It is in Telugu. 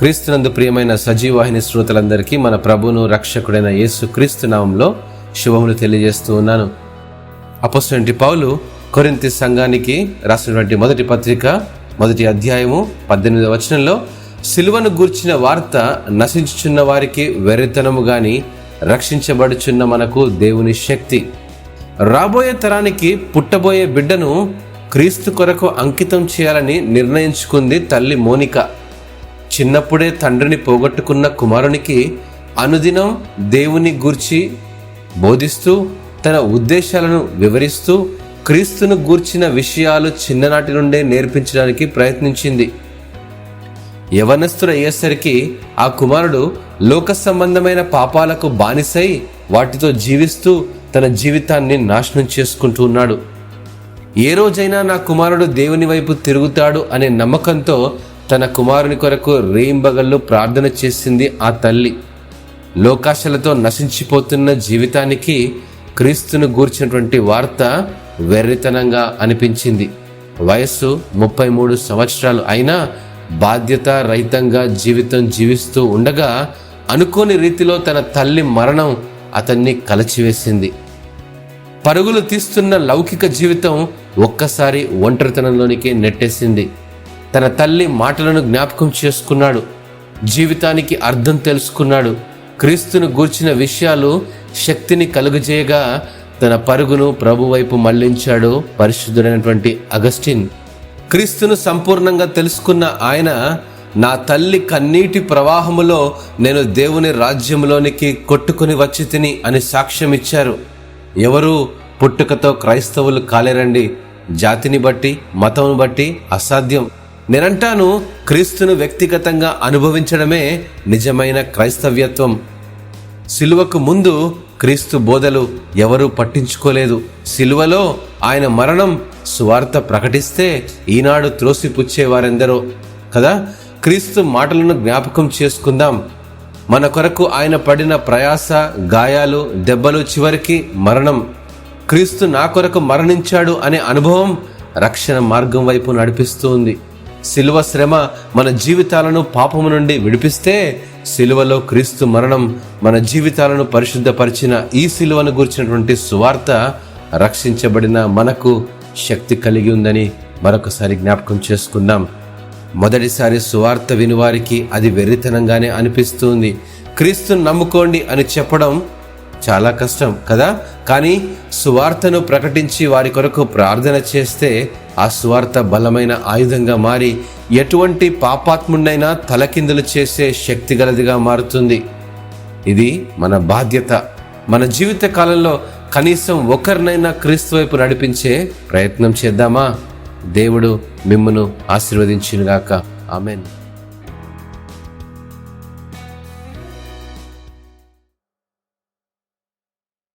క్రీస్తునందు ప్రియమైన సజీవాహిని శ్రోతలందరికీ మన ప్రభును రక్షకుడైన యేసు క్రీస్తు నామంలో శుభములు తెలియజేస్తూ ఉన్నాను. అపోసినటువంటి పౌలు కొరింతి సంఘానికి రాసినటువంటి మొదటి పత్రిక మొదటి అధ్యాయము పద్దెనిమిదవ వచనంలో సిలువను గూర్చిన వార్త నశించుచున్న వారికి వెర్రితనము గాని రక్షించబడుచున్న మనకు దేవుని శక్తి. రాబోయే తరానికి పుట్టబోయే బిడ్డను క్రీస్తు కొరకు అంకితం చేయాలని నిర్ణయించుకుంది తల్లి మోనిక. చిన్నప్పుడే తండ్రిని పోగొట్టుకున్న కుమారునికి అనుదినం దేవుని గూర్చి బోధిస్తూ తన ఉద్దేశాలను వివరిస్తూ క్రీస్తును గూర్చిన విషయాలు చిన్ననాటి నుండే నేర్పించడానికి ప్రయత్నించింది. యవనస్తుడు అయ్యేసరికి ఆ కుమారుడు లోక సంబంధమైన పాపాలకు బానిసై వాటితో జీవిస్తూ తన జీవితాన్ని నాశనం చేసుకుంటూ ఉన్నాడు. ఏ రోజైనా నా కుమారుడు దేవుని వైపు తిరుగుతాడు అనే నమ్మకంతో తన కుమారుని కొరకు రేయింబగళ్ళు ప్రార్థన చేసింది ఆ తల్లి. లోకాశలతో నశించిపోతున్న జీవితానికి క్రీస్తును గూర్చినటువంటి వార్త వెర్రితనంగా అనిపించింది. వయస్సు ముప్పై మూడు సంవత్సరాలు అయినా బాధ్యత రహితంగా జీవితం జీవిస్తూ ఉండగా అనుకోని రీతిలో తన తల్లి మరణం అతన్ని కలచివేసింది. పరుగులు తీస్తున్న లౌకిక జీవితం ఒక్కసారి ఒంటరితనంలోనికి నెట్టేసింది. తన తల్లి మాటలను జ్ఞాపకం చేసుకున్నాడు. జీవితానికి అర్థం తెలుసుకున్నాడు. క్రీస్తును గూర్చిన విషయాలు శక్తిని కలుగజేయగా తన పరుగును ప్రభు వైపు మళ్ళించాడు పరిశుద్ధుడైనటువంటి అగస్టిన్. క్రీస్తును సంపూర్ణంగా తెలుసుకున్న ఆయన నా తల్లి కన్నీటి ప్రవాహములో నేను దేవుని రాజ్యంలోనికి కొట్టుకుని వచ్చి తిని అని సాక్ష్యం ఇచ్చారు. ఎవరు పుట్టుకతో క్రైస్తవులు కాలేరండి? జాతిని బట్టి మతం బట్టి అసాధ్యం. నేనంటాను క్రీస్తును వ్యక్తిగతంగా అనుభవించడమే నిజమైన క్రైస్తవ్యత్వం. సిలువకు ముందు క్రీస్తు బోధలు ఎవరూ పట్టించుకోలేదు. సిలువలో ఆయన మరణం సువార్త ప్రకటిస్తే ఈనాడు త్రోసిపుచ్చేవారెందరో. కదా? క్రీస్తు మాటలను జ్ఞాపకం చేసుకుందాం. మన కొరకు ఆయన పడిన ప్రయాస గాయాలు దెబ్బలు చివరికి మరణం. క్రీస్తు నా కొరకు మరణించాడు అనే అనుభవం రక్షణ మార్గం వైపు నడిపిస్తూ ఉంది సిలువ శ్రమ మన జీవితాలను పాపము నుండి విడిపిస్తే సిలువలో క్రీస్తు మరణం మన జీవితాలను పరిశుద్ధపరిచిన ఈ సిలువను గురించినటువంటి సువార్త రక్షించబడిన మనకు శక్తి కలిగి ఉందని మరొకసారి జ్ఞాపకం చేసుకుందాం. మొదటిసారి సువార్త వినివారికి అది వెర్రితనంగానే అనిపిస్తుంది. క్రీస్తును నమ్ముకోండి అని చెప్పడం చాలా కష్టం కదా? కానీ సువార్తను ప్రకటించి వారి కొరకు ప్రార్థన చేస్తే ఆ సువార్త బలమైన ఆయుధంగా మారి ఎటువంటి పాపాత్ముడైనా తలకిందులు చేసే శక్తి గలదిగా మారుతుంది. ఇది మన బాధ్యత. మన జీవిత కాలంలో కనీసం ఒకరినైనా క్రీస్తు వైపు నడిపించే ప్రయత్నం చేద్దామా? దేవుడు మిమ్మను ఆశీర్వదించినగాక. ఆమెను.